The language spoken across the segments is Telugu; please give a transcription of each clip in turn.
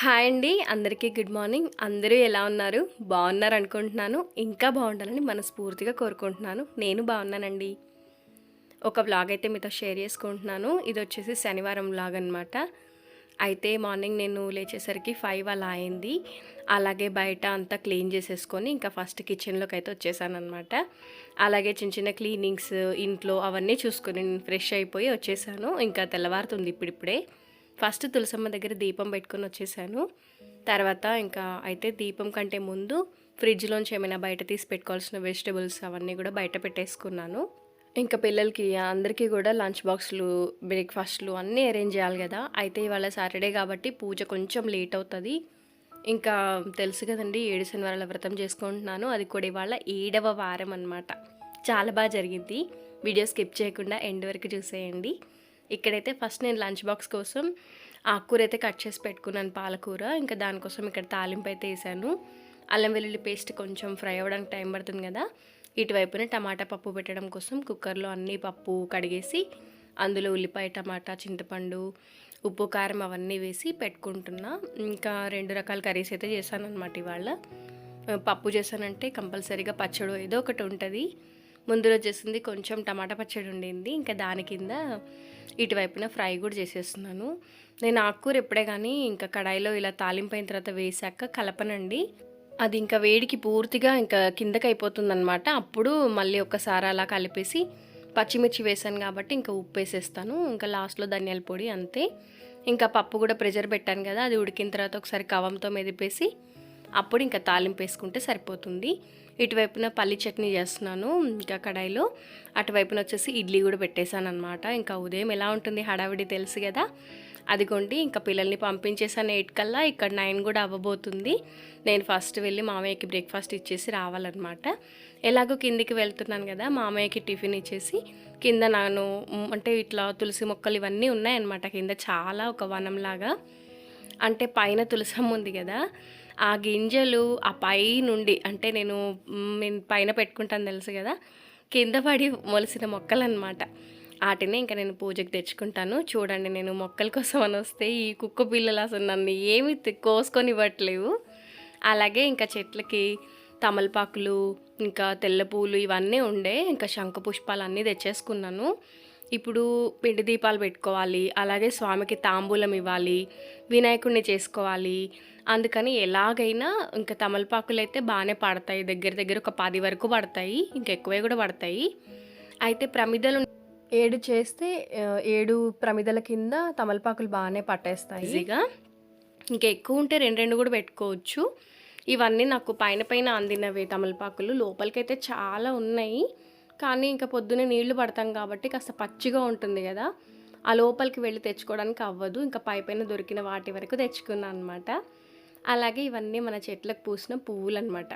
హాయ్ అండి అందరికీ గుడ్ మార్నింగ్. అందరూ ఎలా ఉన్నారు? బాగున్నారు అనుకుంటున్నాను. ఇంకా బాగుండాలని మనస్ఫూర్తిగా కోరుకుంటున్నాను. నేను బాగున్నానండి. ఒక వ్లాగ్ అయితే మీతో షేర్ చేసుకుంటున్నాను. ఇది వచ్చేసి శనివారం వ్లాగ్ అనమాట అయితే మార్నింగ్ నేను లేచేసరికి ఫైవ్ అలా అయింది. అలాగే బయట అంతా క్లీన్ చేసేసుకొని ఇంకా ఫస్ట్ కిచెన్లోకి అయితే వచ్చేసాను అనమాట అలాగే చిన్న చిన్న క్లీనింగ్స్ ఇంట్లో అవన్నీ చూసుకొని నేను ఫ్రెష్ అయిపోయి వచ్చేసాను. ఇంకా తెల్లవారుతుంది ఇప్పుడిప్పుడే. ఫస్ట్ తులసమ్మ దగ్గర దీపం పెట్టుకొని వచ్చేసాను. తర్వాత ఇంకా అయితే దీపం కంటే ముందు ఫ్రిడ్జ్లోంచి ఏమైనా బయట తీసి పెట్టుకోవాల్సిన వెజిటబుల్స్ అవన్నీ కూడా బయట పెట్టేసుకున్నాను. ఇంకా పిల్లలకి అందరికీ కూడా లంచ్ బాక్స్లు బ్రేక్ఫాస్ట్లు అన్నీ అరేంజ్ చేయాలి కదా. అయితే ఇవాళ సాటర్డే కాబట్టి పూజ కొంచెం లేట్ అవుతుంది. ఇంకా తెలుసు కదండి ఏడు శనివారాల వ్రతం చేసుకుంటున్నాను. అది కూడా ఇవాళ ఏడవ వారం అనమాట చాలా బాగా జరిగింది. వీడియో స్కిప్ చేయకుండా ఎండ్ వరకు చూసేయండి. ఇక్కడైతే ఫస్ట్ నేను లంచ్ బాక్స్ కోసం ఆకుకూర అయితే కట్ చేసి పెట్టుకున్నాను పాలకూర. ఇంకా దానికోసం ఇక్కడ తాలింపు అయితే వేసాను. అల్లం వెల్లుల్లి పేస్ట్ కొంచెం ఫ్రై అవ్వడానికి టైం పడుతుంది కదా. ఇటువైపున టమాటా పప్పు పెట్టడం కోసం కుక్కర్లో అన్ని పప్పు కడిగేసి అందులో ఉల్లిపాయ టమాటా చింతపండు ఉప్పు కారం అవన్నీ వేసి పెట్టుకుంటున్నా. ఇంకా రెండు రకాల కర్రీస్ అయితే చేశాను అనమాట ఇవాళ. పప్పు చేశానంటే కంపల్సరీగా పచ్చడి ఏదో ఒకటి ఉంటుంది. ముందు రోజు చేసింది కొంచెం టమాటా పచ్చడి ఉండింది. ఇంకా దాని కింద ఇటువైపున ఫ్రై కూడా చేసేస్తున్నాను. నేను ఆకుకూర ఎప్పుడే కానీ ఇంకా కడాయిలో ఇలా తాలింపైన తర్వాత వేసాక కలపనండి. అది ఇంకా వేడికి పూర్తిగా ఇంకా కిందకి అయిపోతుందనమాట అప్పుడు మళ్ళీ ఒకసారి అలా కలిపేసి పచ్చిమిర్చి వేసాను కాబట్టి ఇంకా ఉప్పు వేసేస్తాను ఇంకా లాస్ట్లో ధనియాల పొడి అంతే. ఇంకా పప్పు కూడా ప్రెషర్ పెట్టాను కదా అది ఉడికిన తర్వాత ఒకసారి కవంతో మెదిపేసి అప్పుడు ఇంకా తాలింపు వేసుకుంటే సరిపోతుంది. ఇటువైపున పల్లి చట్నీ చేస్తున్నాను ఇంకా కడాయిలో. అటువైపున వచ్చేసి ఇడ్లీ కూడా పెట్టేశాను అనమాట ఇంకా ఉదయం ఎలా ఉంటుంది హడావిడి తెలుసు కదా? అదిగోండి ఇంకా పిల్లల్ని పంపించేసాను ఎయిట్ కల్లా. ఇక్కడ నైన్ కూడా అవ్వబోతుంది. నేను ఫస్ట్ వెళ్ళి మామయ్యకి బ్రేక్ఫాస్ట్ ఇచ్చేసి రావాలన్నమాట. ఎలాగో కిందికి వెళ్తున్నాను కదా మామయ్యకి టిఫిన్ ఇచ్చేసి కింద నాను అంటే ఇట్లా తులసి మొక్కలు ఇవన్నీ ఉన్నాయన్నమాట. కింద చాలా ఒక వనంలాగా అంటే పైన తులసమ్మ ఉంది కదా ఆ గింజలు ఆ పై నుండి అంటే నేను నేను పైన పెట్టుకుంటాను తెలుసు కదా కింద పడి మొలిసిన మొక్కలు అనమాట వాటిని ఇంకా నేను పూజకి తెచ్చుకుంటాను. చూడండి నేను మొక్కల కోసం అని వస్తే ఈ కుక్క పిల్లలు అసలు నన్ను ఏమి కోసుకొని ఇవ్వట్లేవు అలాగే ఇంకా చెట్లకి తమలపాకులు ఇంకా తెల్ల పూలు ఇవన్నీ ఉండే ఇంకా శంఖ పుష్పాలు అన్నీ తెచ్చేసుకున్నాను. ఇప్పుడు పిండి దీపాలు పెట్టుకోవాలి అలాగే స్వామికి తాంబూలం ఇవ్వాలి వినాయకుడిని చేసుకోవాలి అందుకని ఎలాగైనా ఇంకా తమలపాకులు అయితే బాగానే పడతాయి. దగ్గర దగ్గర ఒక పది వరకు పడతాయి. ఇంకా ఎక్కువే కూడా పడతాయి. అయితే ప్రమిదలు ఏడు చేస్తే ఏడు ప్రమిదల కింద తమలపాకులు బాగానే పట్టేస్తాయి. ఈజీగా. ఇంకా ఎక్కువ ఉంటే రెండు రెండు కూడా పెట్టుకోవచ్చు. ఇవన్నీ నాకు పైన పైన అందినవి తమలపాకులు. లోపలికైతే చాలా ఉన్నాయి. కానీ ఇంకా పొద్దున్నే నీళ్ళు పడతాం కాబట్టి కాస్త పచ్చిగా ఉంటుంది కదా. ఆ లోపలికి వెళ్ళి తెచ్చుకోవడానికి అవ్వదు. ఇంకా పై పైన దొరికిన వాటి వరకు తెచ్చుకున్నాను అనమాట అలాగే ఇవన్నీ మన చెట్లకు పూసిన పువ్వులు అనమాట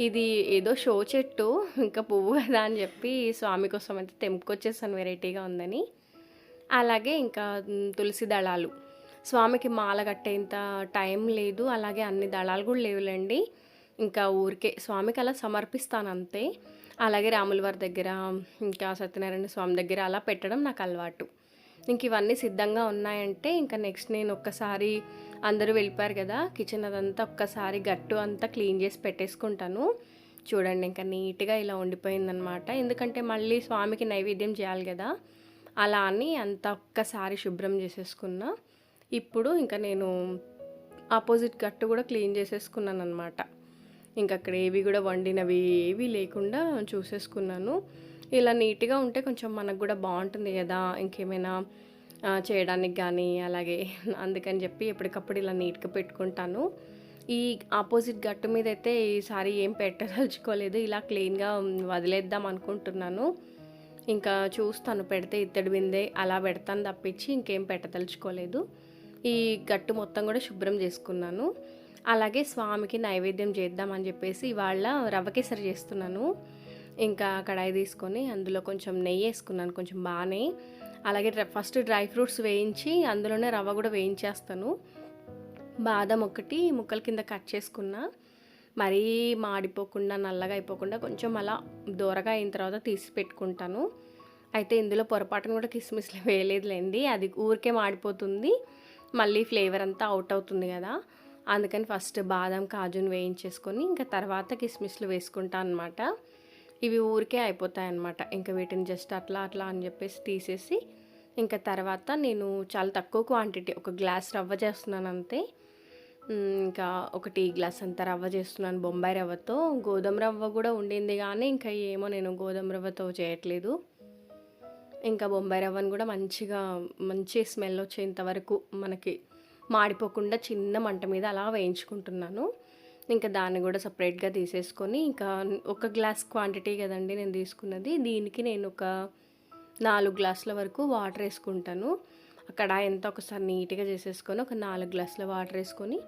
ఇది ఏదో షో చెట్టు ఇంకా పువ్వు కదా అని చెప్పి స్వామి కోసం అయితే తెంపుకొచ్చేసాను వెరైటీగా ఉందని. అలాగే ఇంకా తులసి దళాలు. స్వామికి మాల కట్టేంత టైం లేదు అలాగే అన్ని దళాలు కూడా లేవులేండి. ఇంకా ఊరికే స్వామికి అలా సమర్పిస్తాను అంతే. అలాగే రాముల వారి దగ్గర ఇంకా సత్యనారాయణ స్వామి దగ్గర అలా పెట్టడం నాకు అలవాటు. ఇంక ఇవన్నీ సిద్ధంగా ఉన్నాయంటే ఇంకా నెక్స్ట్ నేను ఒక్కసారి అందరూ వెళ్ళిపోయారు కదా కిచెన్ అదంతా ఒక్కసారి గట్టు అంతా క్లీన్ చేసి పెట్టేసుకుంటాను. చూడండి ఇంకా నీట్గా ఇలా ఉండిపోయిందనమాట ఎందుకంటే మళ్ళీ స్వామికి నైవేద్యం చేయాలి కదా అలా అని అంత ఒక్కసారి శుభ్రం చేసేసుకున్నా. ఇప్పుడు ఇంకా నేను ఆపోజిట్ గట్టు కూడా క్లీన్ చేసేసుకున్నాను అనమాట ఇంకా అక్కడ ఏవి కూడా వండినవి ఏవి లేకుండా చూసేసుకున్నాను. ఇలా నీట్గా ఉంటే కొంచెం మనకు కూడా బాగుంటుంది కదా ఇంకేమైనా చేయడానికి కానీ అలాగే అందుకని చెప్పి ఎప్పటికప్పుడు ఇలా నీట్గా పెట్టుకుంటాను. ఈ ఆపోజిట్ గట్టు మీద అయితే ఈసారి ఏం పెట్టదలుచుకోలేదు. ఇలా క్లీన్గా వదిలేద్దాం అనుకుంటున్నాను. ఇంకా చూస్తాను పెడితే ఇత్తడి బిందే అలా పెడతాను తప్పించి ఇంకేం పెట్టదలుచుకోలేదు. ఈ గట్టు మొత్తం కూడా శుభ్రం చేసుకున్నాను. అలాగే స్వామికి నైవేద్యం చేద్దామని చెప్పేసి ఇవాళ రవ్వ కేసరి చేస్తున్నాను. ఇంకా కడాయి తీసుకొని అందులో కొంచెం నెయ్యి వేసుకున్నాను కొంచెం బాగానే. అలాగే ఫస్ట్ డ్రై ఫ్రూట్స్ వేయించి అందులోనే రవ్వ కూడా వేయించేస్తాను. బాదం ఒకటి ముక్కల కింద కట్ చేసుకున్నా మరీ మాడిపోకుండా నల్లగా అయిపోకుండా కొంచెం అలా దూరగా అయిన తర్వాత తీసి పెట్టుకుంటాను. అయితే ఇందులో పొరపాటును కూడా కిస్మిస్లు వేయలేదులేండి. అది ఊరికే మాడిపోతుంది. మళ్ళీ ఫ్లేవర్ అంతా అవుట్ అవుతుంది కదా. అందుకని ఫస్ట్ బాదం కాజుని వేయించేసుకొని ఇంకా తర్వాత కిస్మిస్లు వేసుకుంటాను అనమాట ఇవి ఊరికే అయిపోతాయి అనమాట ఇంకా వీటిని జస్ట్ అట్లా అట్లా అని చెప్పేసి తీసేసి ఇంకా తర్వాత నేను చాలా తక్కువ క్వాంటిటీ ఒక గ్లాస్ రవ్వ చేస్తున్నాను అంతే. ఇంకా ఒక టీ గ్లాస్ అంత రవ్వ చేస్తున్నాను బొంబాయి రవ్వతో. గోధుమ రవ్వ కూడా ఉండింది కానీ ఇంకా ఏమో నేను గోధుమ రవ్వతో చేయట్లేదు. ఇంకా బొంబాయి రవ్వను కూడా మంచిగా మంచి స్మెల్ వచ్చేంత వరకు మనకి మాడిపోకుండా చిన్న మంట మీద అలా వేయించుకుంటున్నాను. ఇంకా దాన్ని కూడా సపరేట్గా తీసేసుకొని ఇంకా ఒక గ్లాస్ క్వాంటిటీ కదండి నేను తీసుకున్నది. దీనికి నేను ఒక నాలుగు గ్లాసుల వరకు వాటర్ వేసుకుంటాను. అక్కడ ఎంత ఒకసారి నీట్గా చేసేసుకొని ఒక నాలుగు గ్లాసుల వాటర్ వేసుకొని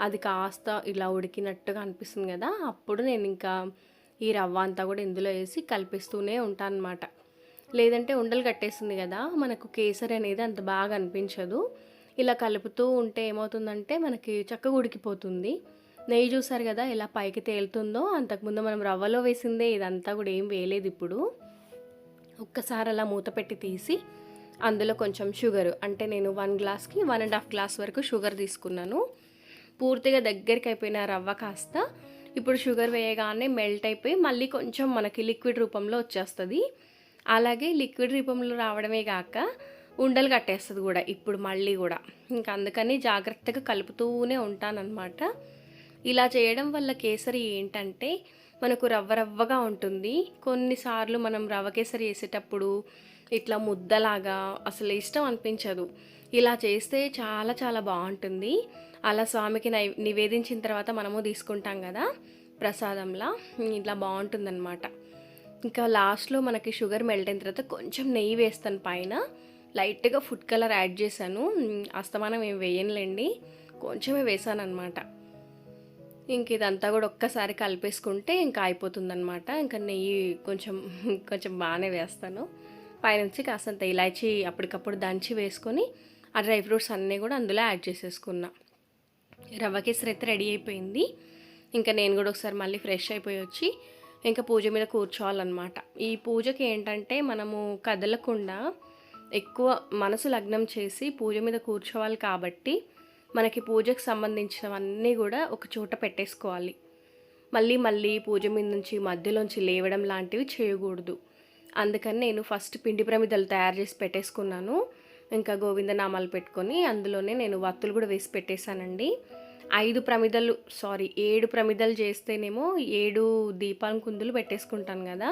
అది కాస్త ఇలా ఉడికినట్టుగా అనిపిస్తుంది కదా అప్పుడు నేను ఇంకా ఈ రవ్వ అంతా కూడా ఇందులో వేసి కలిపిస్తూనే ఉంటాను అనమాట లేదంటే ఉండలు కట్టేస్తుంది కదా మనకు కేసరి అనేది అంత బాగా అనిపించదు. ఇలా కలుపుతూ ఉంటే ఏమవుతుందంటే మనకి చక్కగా ఉడికిపోతుంది. నెయ్యి చూసారు కదా ఎలా పైకి తేలుతుందో అంతకుముందు మనం రవ్వలో వేసిందే ఇదంతా కూడా ఏం వేయలేదు ఇప్పుడు. ఒక్కసారి అలా మూత పెట్టి తీసి అందులో కొంచెం షుగర్ అంటే నేను వన్ గ్లాస్కి వన్ అండ్ హాఫ్ గ్లాస్ వరకు షుగర్ తీసుకున్నాను. పూర్తిగా దగ్గరికి అయిపోయిన రవ్వ కాస్త ఇప్పుడు షుగర్ వేయగానే మెల్ట్ అయిపోయి మళ్ళీ కొంచెం మనకి లిక్విడ్ రూపంలో వచ్చేస్తుంది. అలాగే లిక్విడ్ రూపంలో రావడమే కాక ఉండలు కట్టేస్తుంది కూడా ఇప్పుడు మళ్ళీ కూడా. ఇంకా అందుకని జాగ్రత్తగా కలుపుతూనే ఉంటానన్నమాట. ఇలా చేయడం వల్ల కేసరి ఏంటంటే మనకు రవ్వ రవ్వగా ఉంటుంది. కొన్నిసార్లు మనం రవ్వ కేసరి వేసేటప్పుడు ఇట్లా ముద్దలాగా అసలు ఇష్టం అనిపించదు. ఇలా చేస్తే చాలా చాలా బాగుంటుంది. అలా స్వామికి నై నివేదించిన తర్వాత మనము తీసుకుంటాం కదా ప్రసాదంలా. ఇట్లా బాగుంటుందన్నమాట. ఇంకా లాస్ట్లో మనకి షుగర్ మెల్ట్ అయిన తర్వాత కొంచెం నెయ్యి వేస్తాను పైన. లైట్గా ఫుడ్ కలర్ యాడ్ చేశాను. అస్తమానం ఏం వేయనులేండి. కొంచెమే వేసాను అనమాట ఇంక ఇదంతా కూడా ఒక్కసారి కలిపేసుకుంటే ఇంకా అయిపోతుందనమాట ఇంకా నెయ్యి కొంచెం కొంచెం బాగానే వేస్తాను. పైనుంచి కాస్తంత ఇలాచి అప్పటికప్పుడు దంచి వేసుకొని ఆ డ్రై ఫ్రూట్స్ అన్నీ కూడా అందులో యాడ్ చేసేసుకున్నా. రవ్వ కేసరి అయితే రెడీ అయిపోయింది. ఇంకా నేను కూడా ఒకసారి మళ్ళీ ఫ్రెష్ అయిపోయి వచ్చి ఇంకా పూజ మీద కూర్చోవాలన్నమాట. ఈ పూజకి ఏంటంటే మనము కదలకుండా ఎక్కువ మనసు లగ్నం చేసి పూజ మీద కూర్చోవాలి కాబట్టి మనకి పూజకు సంబంధించినవన్నీ కూడా ఒక చోట పెట్టేసుకోవాలి. మళ్ళీ మళ్ళీ పూజ మీద నుంచి మధ్యలోంచి లేవడం లాంటివి చేయకూడదు. అందుకని నేను ఫస్ట్ పిండి ప్రమిదలు తయారు చేసి పెట్టేసుకున్నాను. ఇంకా గోవిందనామాలు పెట్టుకొని అందులోనే నేను వత్తులు కూడా వేసి పెట్టేశానండి. ఐదు ప్రమిదలు సారీ ఏడు ప్రమిదలు చేస్తేనేమో ఏడు దీపాల కుందులు పెట్టేసుకుంటాను కదా.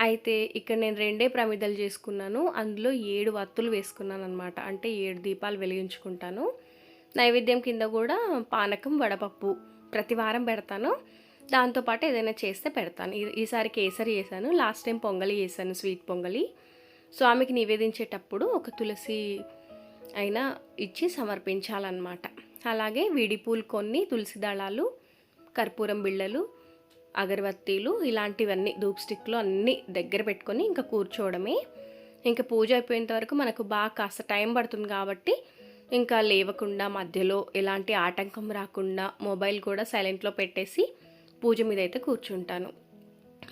అయితే ఇక్కడ నేను రెండే ప్రమిదలు చేసుకున్నాను. అందులో ఏడు వత్తులు వేసుకున్నాను అనమాట అంటే ఏడు దీపాలు వెలిగించుకుంటాను. నైవేద్యం కింద కూడా పానకం వడపప్పు ప్రతి వారం పెడతాను. దాంతోపాటు ఏదైనా చేస్తే పెడతాను. ఈ- ఈసారి కేసరి చేశాను. లాస్ట్ టైం పొంగలి చేశాను స్వీట్ పొంగలి. స్వామికి నివేదించేటప్పుడు ఒక తులసి అయినా ఇచ్చి సమర్పించాలన్నమాట. అలాగే విడిపూలు కొన్ని తులసి దళాలు కర్పూరం బిళ్ళలు అగరబత్తీలు ఇలాంటివన్నీ ధూప్ స్టిక్లు అన్నీ దగ్గర పెట్టుకొని ఇంకా కూర్చోవడమే. ఇంకా పూజ అయిపోయేంత వరకు మనకు బాగా కాస్త టైం పడుతుంది కాబట్టి ఇంకా లేవకుండా మధ్యలో ఎలాంటి ఆటంకం రాకుండా మొబైల్ కూడా సైలెంట్లో పెట్టేసి పూజ మీద అయితే కూర్చుంటాను.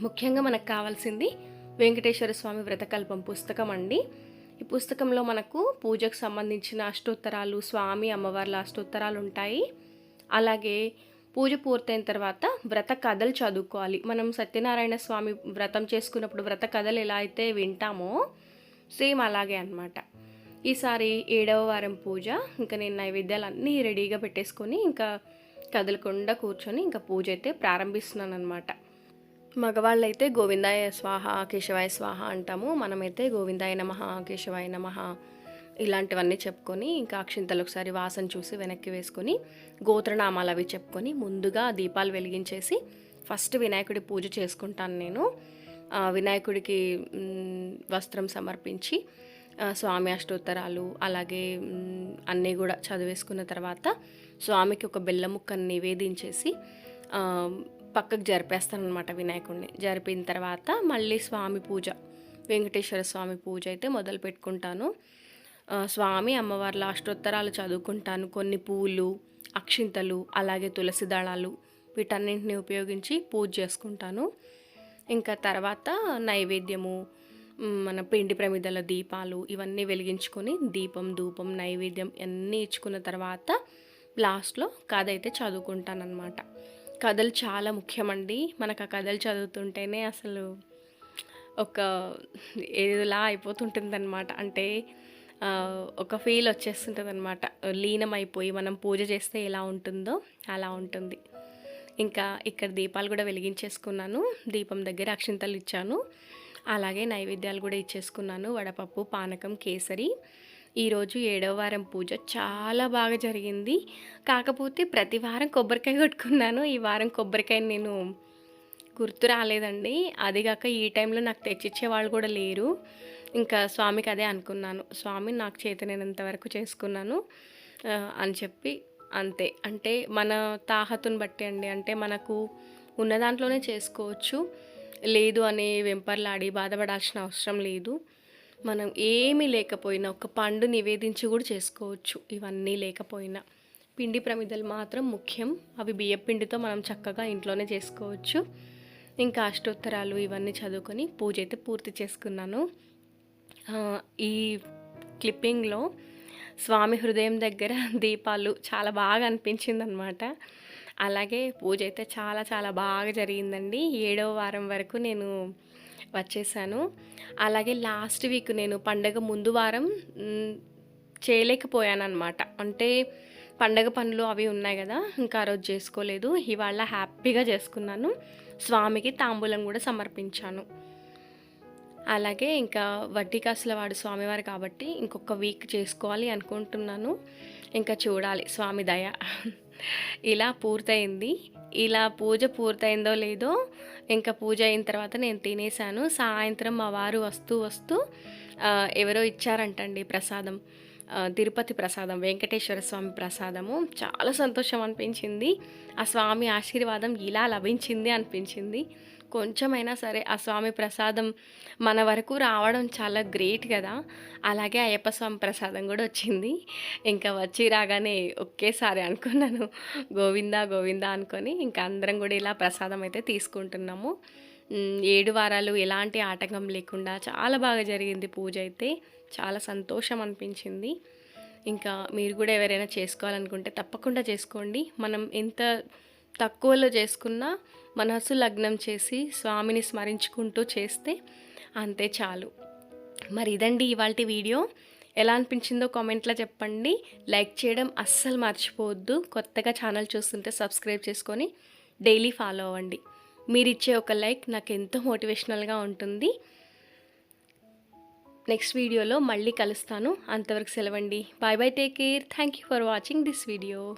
ముఖ్యంగా మనకు కావాల్సింది వెంకటేశ్వర స్వామి వ్రతకల్పం పుస్తకం అండి. ఈ పుస్తకంలో మనకు పూజకు సంబంధించిన అష్టోత్తరాలు స్వామి అమ్మవార్ల అష్టోత్తరాలు ఉంటాయి. అలాగే పూజ పూర్తయిన తర్వాత వ్రత కథలు చదువుకోవాలి. మనం సత్యనారాయణ స్వామి వ్రతం చేసుకున్నప్పుడు వ్రత కథలు ఎలా అయితే వింటామో సేమ్ అలాగే అన్నమాట. ఈసారి ఏడవ వారం పూజ. ఇంకా నేను నైవేద్యాలు అన్నీ రెడీగా పెట్టేసుకొని ఇంకా కదలకుండా కూర్చొని ఇంకా పూజ అయితే ప్రారంభిస్తున్నాను అనమాట మగవాళ్ళైతే గోవిందాయ స్వాహ కేశవాయ స్వాహ అంటాము. మనమైతే గోవిందాయ నమః కేశవాయ నమః ఇలాంటివన్నీ చెప్పుకొని ఇంకా అక్షింతలు ఒకసారి వాసన చూసి వెనక్కి వేసుకొని గోత్రనామాలు అవి చెప్పుకొని ముందుగా దీపాలు వెలిగించేసి ఫస్ట్ వినాయకుడి పూజ చేసుకుంటాను నేను. వినాయకుడికి వస్త్రం సమర్పించి స్వామి అష్టోత్తరాలు అలాగే అన్నీ కూడా చదివేసుకున్న తర్వాత స్వామికి ఒక బెల్లం ముక్కను నివేదించేసి పక్కకు జరిపేస్తాను వినాయకుడిని జరిపిన తర్వాత మళ్ళీ స్వామి పూజ వెంకటేశ్వర స్వామి పూజ అయితే మొదలు పెట్టుకుంటాను. స్వామి అమ్మవార్ల అష్టోత్తరాలు చదువుకుంటాను. కొన్ని పూలు అక్షింతలు అలాగే తులసి దళాలు వీటన్నింటిని ఉపయోగించి పూజ చేసుకుంటాను. ఇంకా తర్వాత నైవేద్యము మన పిండి ప్రమిదల దీపాలు ఇవన్నీ వెలిగించుకొని దీపం ధూపం నైవేద్యం అన్నీ ఇచ్చుకున్న తర్వాత లాస్ట్లో కథ అయితే చదువుకుంటానన్నమాట. కథలు చాలా ముఖ్యమండి. మనకు ఆ కథలు చదువుతుంటేనే అసలు ఒక ఏదిలా అయిపోతుంటుందన్నమాట. అంటే ఒక ఫీల్ వచ్చేస్తుంటుంది అనమాట లీనమైపోయి మనం పూజ చేస్తే ఎలా ఉంటుందో అలా ఉంటుంది. ఇంకా ఇక్కడ దీపాలు కూడా వెలిగించేసుకున్నాను. దీపం దగ్గర అక్షింతలు ఇచ్చాను. అలాగే నైవేద్యాలు కూడా ఇచ్చేసుకున్నాను. వడపప్పు పానకం కేసరి. ఈరోజు ఏడవ వారం పూజ చాలా బాగా జరిగింది. కాకపోతే ప్రతి వారం కొబ్బరికాయ కొట్టుకున్నాను. ఈ వారం కొబ్బరికాయ నేను గుర్తు రాలేదండి. అదిగాక ఈ టైంలో నాకు తెచ్చిచ్చే వాళ్ళు కూడా లేరు. ఇంకా స్వామికి అదే అనుకున్నాను. స్వామి నాకు చేతనైనంత వరకు చేసుకున్నాను. అని చెప్పి అంతే. అంటే మన తాహతుని బట్టి అండి. అంటే మనకు ఉన్న దాంట్లోనే చేసుకోవచ్చు. లేదు అని వెంపర్లాడి బాధపడాల్సిన అవసరం లేదు. మనం ఏమీ లేకపోయినా ఒక పండు నివేదించి కూడా చేసుకోవచ్చు. ఇవన్నీ లేకపోయినా. పిండి ప్రమిదలు మాత్రం ముఖ్యం. అవి బియ్య పిండితో మనం చక్కగా ఇంట్లోనే చేసుకోవచ్చు. ఇంకా అష్టోత్తరాలు ఇవన్నీ చదువుకొని పూజ అయితే పూర్తి చేసుకున్నాను. ఈ క్లిప్పింగ్లో స్వామి హృదయం దగ్గర దీపాలు చాలా బాగా అనిపించింది అనమాట అలాగే పూజ అయితే చాలా చాలా బాగా జరిగిందండి. ఏడవ వారం వరకు నేను వచ్చేసాను. అలాగే లాస్ట్ వీక్ నేను పండగ ముందు వారం చేయలేకపోయాను అనమాట అంటే పండగ పనులు అవి ఉన్నాయి కదా ఇంకా ఆ రోజు చేసుకోలేదు. ఇవాళ హ్యాపీగా చేసుకున్నాను. స్వామికి తాంబూలం కూడా సమర్పించాను. అలాగే ఇంకా వడ్డీ కాసుల వాడు స్వామివారు కాబట్టి ఇంకొక వీక్ చేసుకోవాలి అనుకుంటున్నాను. ఇంకా చూడాలి. స్వామి దయ. ఇలా పూర్తయింది. ఇలా పూజ పూర్తయిందో లేదో ఇంకా పూజ అయిన తర్వాత నేను తినేసాను సాయంత్రం మా వారు వస్తూ వస్తూ ఎవరో ఇచ్చారంటండి ప్రసాదం. తిరుపతి ప్రసాదం వెంకటేశ్వర స్వామి ప్రసాదము. చాలా సంతోషం అనిపించింది. ఆ స్వామి ఆశీర్వాదం ఇలా లభించింది అనిపించింది. కొంచెమైనా సరే ఆ స్వామి ప్రసాదం మన వరకు రావడం చాలా గ్రేట్ కదా. అలాగే అయ్యప్ప స్వామి ప్రసాదం కూడా వచ్చింది. ఇంకా వచ్చి రాగానే ఒకేసారి అనుకున్నాను గోవిందా గోవిందా అనుకొని ఇంకా అందరం కూడా ఇలా ప్రసాదం అయితే తీసుకుంటున్నాము. ఏడు వారాలు ఎలాంటి ఆటంకం లేకుండా చాలా బాగా జరిగింది పూజ అయితే. చాలా సంతోషం అనిపించింది. ఇంకా మీరు కూడా ఎవరైనా చేసుకోవాలనుకుంటే తప్పకుండా చేసుకోండి. మనం ఎంత తక్కువలో చేసుకున్నా మనసు లగ్నం చేసి స్వామిని స్మరించుకుంటూ చేస్తే అంతే చాలు. మరి ఇదండి ఇవాళ వీడియో. ఎలా అనిపించిందో కామెంట్లో చెప్పండి. లైక్ చేయడం అస్సలు మర్చిపోవద్దు. కొత్తగా ఛానల్ చూస్తుంటే సబ్స్క్రైబ్ చేసుకొని డైలీ ఫాలో అవ్వండి. మీరు ఇచ్చే ఒక లైక్ నాకు ఎంతో మోటివేషనల్గా ఉంటుంది. నెక్స్ట్ వీడియోలో మళ్ళీ కలుస్తాను. అంతవరకు సెలవండి. Bye bye take care. Thank you for watching this video.